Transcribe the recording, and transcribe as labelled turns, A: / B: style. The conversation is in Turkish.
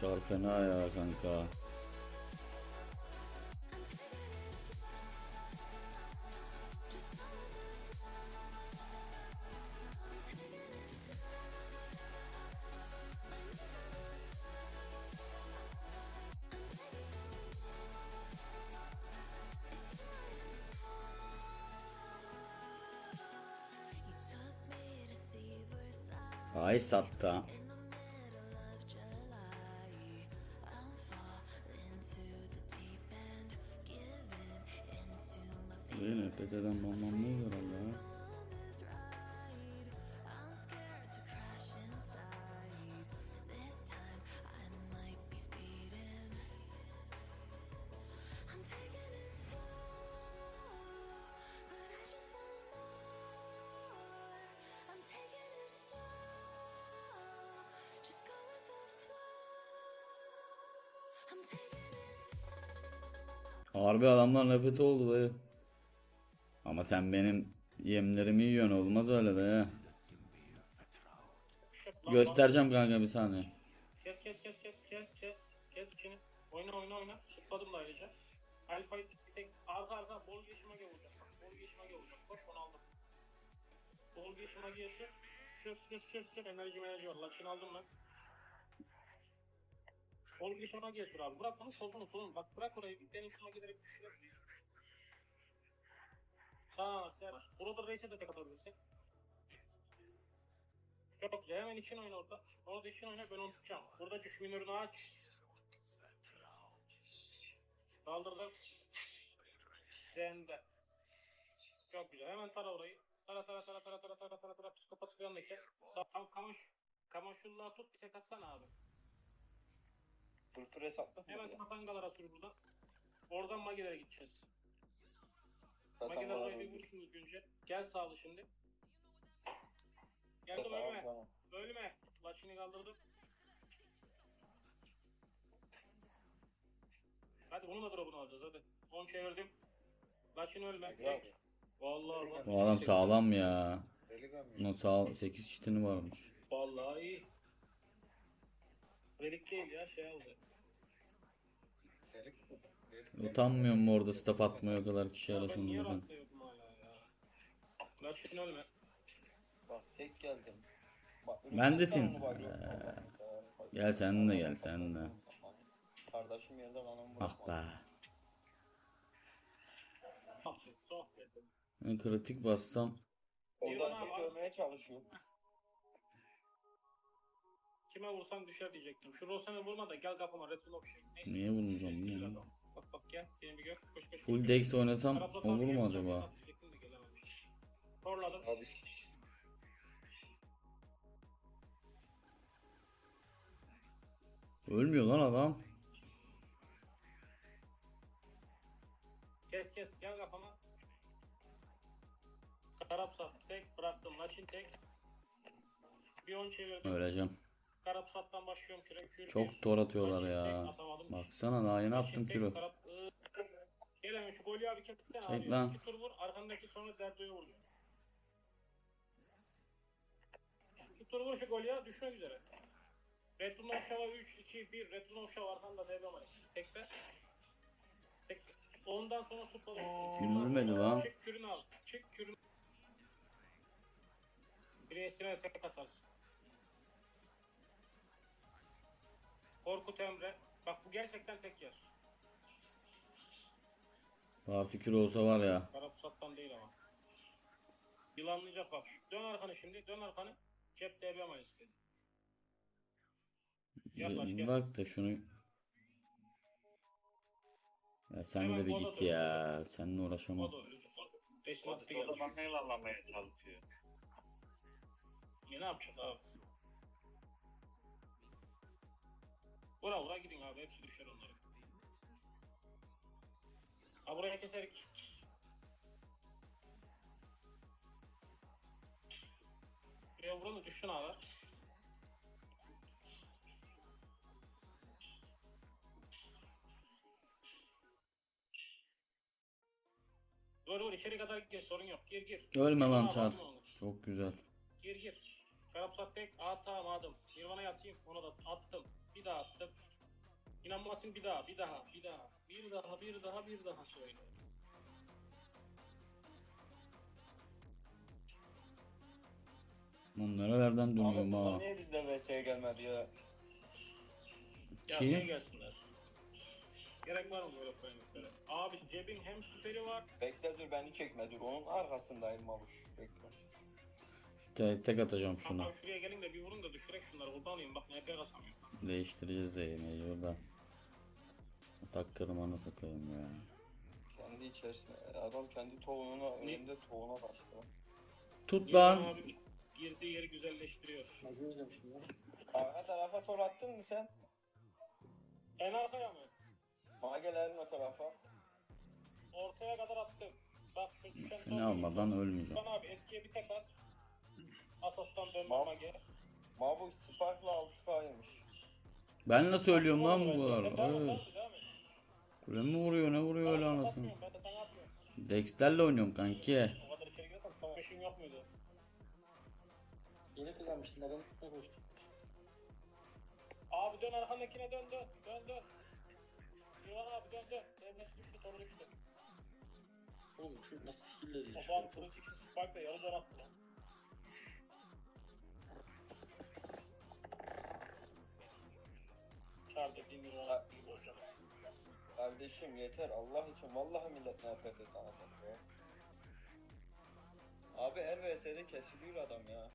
A: Çar fena ya kanka. brava, esatta. Bene, vedete da mamma mia, ragazzi. Harbi adamlar nefret oldu dayı. Ama sen benim yemlerimi yiyorsun olmaz öyle de ya.
B: Şıp lan
A: Göstereceğim kanka bir saniye.
B: Kes kes kes kes kes kes. Kes içini. Oyna oyna oyna. Sıkladım da ayrıca. Alfa bir tek arka arka bol geçime vuracak. Bak bol geçime vuracak. Koş onu aldım. Bol geçime geçir. Sür sür sür sür. Enerji enerji var. Laçını aldım ben. Bol geçime geçir abi. Bırak onu solunu solunu. Bak bırak orayı. Bir denin şuna giderek düşür. Sağ anahtar. Burada reise de tek atabilirsin. Çok güzel. Hemen için oyna orada. Orada için oyna ben onu tutacağım. Burada düş minörünü aç. Kaldırdım. Zende. Çok güzel. Hemen tara orayı. Tara tara tara tara tara tara tara tara. Psikopatı falan da kes. Sağ tam kamış. Kamaşulla tut bir tek atsana abi.
C: Dur dur hesapla.
B: Hemen katangalara sür buradan. Oradan magilere gideceğiz.
C: Zaten
B: Magiler
C: bana
B: orayı bir vursun ilk önce. Gel sağlı şimdi. Geldim
C: Tamam,
B: ölme. Başını kaldırdım. Hadi bunu da drop'unu alacağız hadi. 10 çevirdim. Başını ölme.
C: Hadi
B: Tek.
C: abi.
B: Vallahi bak.
A: Bu adam sağlam ya. Bunun sağ 8 çitini varmış.
B: Vallahi iyi. Relik değil ya şey aldı.
A: Utanmıyor mu orada staff atmaya o kadar kişi
B: Ya ben niye
A: arasında sen?
B: ya. Başını ölme.
C: Bak tek geldim. Bak,
A: Bendesin. Ee, gel sen de gel, sen de.
C: Kardeşim yerden anamı
A: Ah be.
B: Sohbet.
A: Ben kritik bassam
C: Oradan dövmeye çalışıyor.
B: Kime vursam düşer diyecektim. Şu Rosan'ı vurma da gel kapıma Red of Shit. Neyse.
A: niye vurmayacağım bilmiyorum.
B: Bak bak gel. Beni bir gör. Koş koş. koş,
A: Full. Dex oynasam
B: Trabzon'dan
A: olur mu
B: yarı
A: acaba?
B: saat diyecektim de gelememiş. Torladım.
C: Abi.
A: Ölmüyor lan adam.
B: Kes kes gel kafama. Karapsat tek bıraktım. Laçin tek. Bir on çevirdim.
A: Öleceğim.
B: Karapsattan başlıyorum küre. Kür
A: Çok
B: bir.
A: tor atıyorlar ya.
B: tek atamadım.
A: Baksana daha yeni
B: Laçin
A: attım
B: tek,
A: kilo.
B: Karap... Iı, hemen şu golü abi kessene
A: Çek
B: abi.
A: lan.
B: İki tur vur. Arkandaki sonra derdoya vuracağım. İki tur vur şu golü ya. Düşmek üzere. Return of Shava 3, 2, 1. Return of Shava arkanda DB Manis. Tekte. Tek. Ondan sonra supla.
A: Gülmedi lan.
B: Çık kürünü al. Çık kürünü. Bireysine tek atarsın. Korkut Emre. Bak bu gerçekten tek yer.
A: Partikül olsa var ya.
B: Karapusattan değil ama. Yılanlayacak bak. Dön arkanı şimdi. Dön arkanı. Cep DB Manis dedi. Yaklaş, gel.
A: bak da şunu. Ya sen de bir git ya. Seninle
B: O
A: uğraşamam.
B: da öyle. Beşin
D: O o da bana yılanlamaya çalışıyor.
B: Ya ne yapacak abi? Vura vura gidin abi. Hepsi düşer onların. Ha buraya keserik. Buraya vuranı düşsün abi. Vur vur içeri kadar gir sorun yok. Gir gir.
A: Ölme lan
B: onu.
A: Çok güzel.
B: Gir gir. Karapsat tek atamadım. Nirvana'ya atayım. Onu da attım. Bir daha attım. İnanmasın bir daha, bir daha, bir daha. Bir daha, bir daha, bir daha söyle.
E: Lan nerelerden dönüyorum ha.
C: niye bizde VS'ye gelmedi ya?
B: Ya
E: Ki?
B: niye gelsinler? Gerek var mı böyle koymaklara? Abi cebin hem süperi var.
C: Bekle dur beni çekme dur. Onun arkasındayım Mavuş. Bekle.
E: Tek, tek atacağım şunu.
B: Abi şuraya gelin de bir vurun da düşürek şunları. Kurban olayım bak NP kasamıyorum.
E: Değiştireceğiz de mecbur da. Tak kırmanı takayım ya.
C: Kendi içerisine. Adam kendi tohumuna, önünde tohumuna başlıyor.
E: Tut lan.
B: abi girdiği yeri güzelleştiriyor.
C: Arka tarafa tor attın mı sen?
B: En arkaya mı?
C: Magelerin o tarafa.
B: Ortaya kadar attım. Bak şu düşen
E: Seni almadan ölmeyeceğim.
B: Furkan abi etkiye bir tek at. Asas'tan dönme
C: Mal-
B: mage.
C: Spark'la 6K'ymış.
E: Ben nasıl ölüyorum lan bu kadar?
B: sen devam et, et.
E: Vuruyor ne vuruyor öyle
B: Ben
E: anasını?
B: atmıyorum, Ben de sana atmıyorum.
E: Dexter'le oynuyorum kanki.
B: O kadar içeri girersem tamam. Peşin yok muydu?
F: Yeni kullanmıştın adam ne koştu.
B: Abi dön arkandakine dön dön. Dön dön. Yuvan abi dön dön. Devlet düştü tonu düştü.
F: Oğlum çocuk nasıl hile ediyor şu
B: Babam
F: an?
B: kılıç ikisi spike'la yarı dön attı lan. Dediğin Yuvan attı gibi hocam.
C: Kardeşim yeter Allah için vallahi millet nefret sana bak ya. Abi her VS'de kesiliyor adam ya.